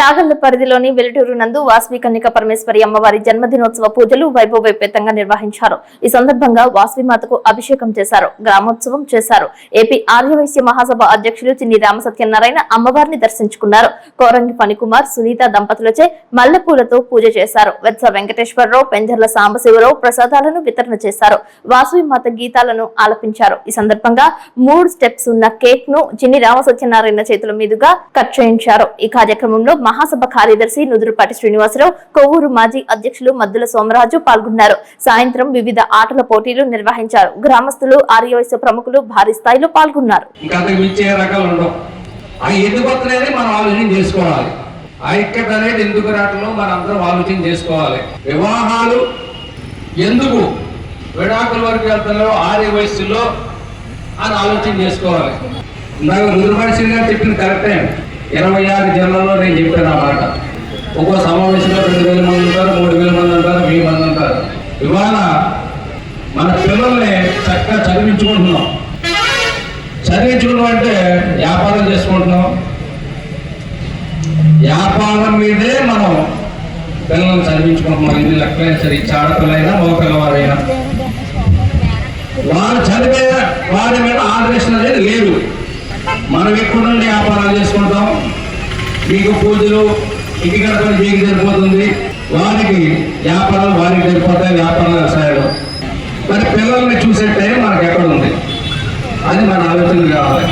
చాగళ్ళ పరిధిలోని వెలుటూరు నందు వాస్వి కన్యక పరమేశ్వరి అమ్మవారి జన్మదినోత్సవ పూజలు వైభవోపేతంగా నిర్వహించారు. ఈ సందర్భంగా వాస్వి మాతకు అభిషేకం చేశారు. గ్రామోత్సవం చేశారు. ఏపీ ఆర్యవైశ్య మహాసభ అధ్యక్షులు చిన్ని రామసత్యనారాయణ అమ్మవారిని దర్శించుకున్నారు. కోరంగి ఫణికుమార్ సునీత దంపతులచే మల్లెపూలతో పూజ చేశారు. వెత్స వెంకటేశ్వరరావు పెంజర్ల సాంబశివరావు ప్రసాదాలను వితరణ చేశారు. వాసువి మాత గీతాలను ఆలపించారు. ఈ సందర్భంగా మూడు స్టెప్స్ ఉన్న కేక్ను చిన్ని రామసత్యనారాయణ చేతుల మీదుగా కట్ చేయించారు. ఈ కార్యక్రమంలో మహాసభ కార్యదర్శి నుదురుపాటి శ్రీనివాసరావు కొవ్వూరు మాజీ అధ్యక్షులు మద్దుల సోమరాజు పాల్గొన్నారు. సాయంత్రం వివిధ ఆటల పోటీలు నిర్వహించారు. గ్రామస్తులు ఆర్యవైశ్య ప్రముఖులు భారీ స్థాయిలో పాల్గొన్నారు. ఐక్యత అనేది ఎందుకు రావటంలో మనం ఆలోచన చేసుకోవాలి. వివాహాలు ఎందుకు విడాకుల వరకు వెళ్తున్నారో ఆర్య వయస్సులో అని ఆలోచన చేసుకోవాలి. ఇందాక రుద్రపాటి శ్రీ గారు చెప్పింది కరెక్టే. ఇరవై ఆరు జిల్లాల్లో నేను చెప్పాను ఆ మాట. ఒక్కో సమావేశంలో రెండు వేల మంది ఉంటారు మూడు వేల మంది ఉంటారు వెయ్యి మంది ఉంటారు. ఇవాళ మన పిల్లల్ని చక్కగా చదివించుకుంటున్నాం. చదివించుకోవడం అంటే వ్యాపారం చేసుకుంటున్నాం. వ్యాపారం మీదే మనం పిల్లల్ని చదివించుకుంటున్నాం. ఇది లెక్కలైనా సరే చాడపిల్లైనా ఆడపిల్లైనా పిల్లవారైనా. వారు చదివే వారి మీద ఆదర్శన అనేది లేదు. మనం ఎక్కడి నుండి వ్యాపారాలు చేసుకుంటాం? మీకు పూజలు ఇంటి గడపలు మీకు సరిపోతుంది వారికి వ్యాపారాలు వారికి సరిపోతాయి వ్యాపారాలు వ్యవసాయాలు. మరి పిల్లల్ని చూసే టైం మనకు ఎక్కడ ఉంది? అది మన ఆలోచన కావాలి.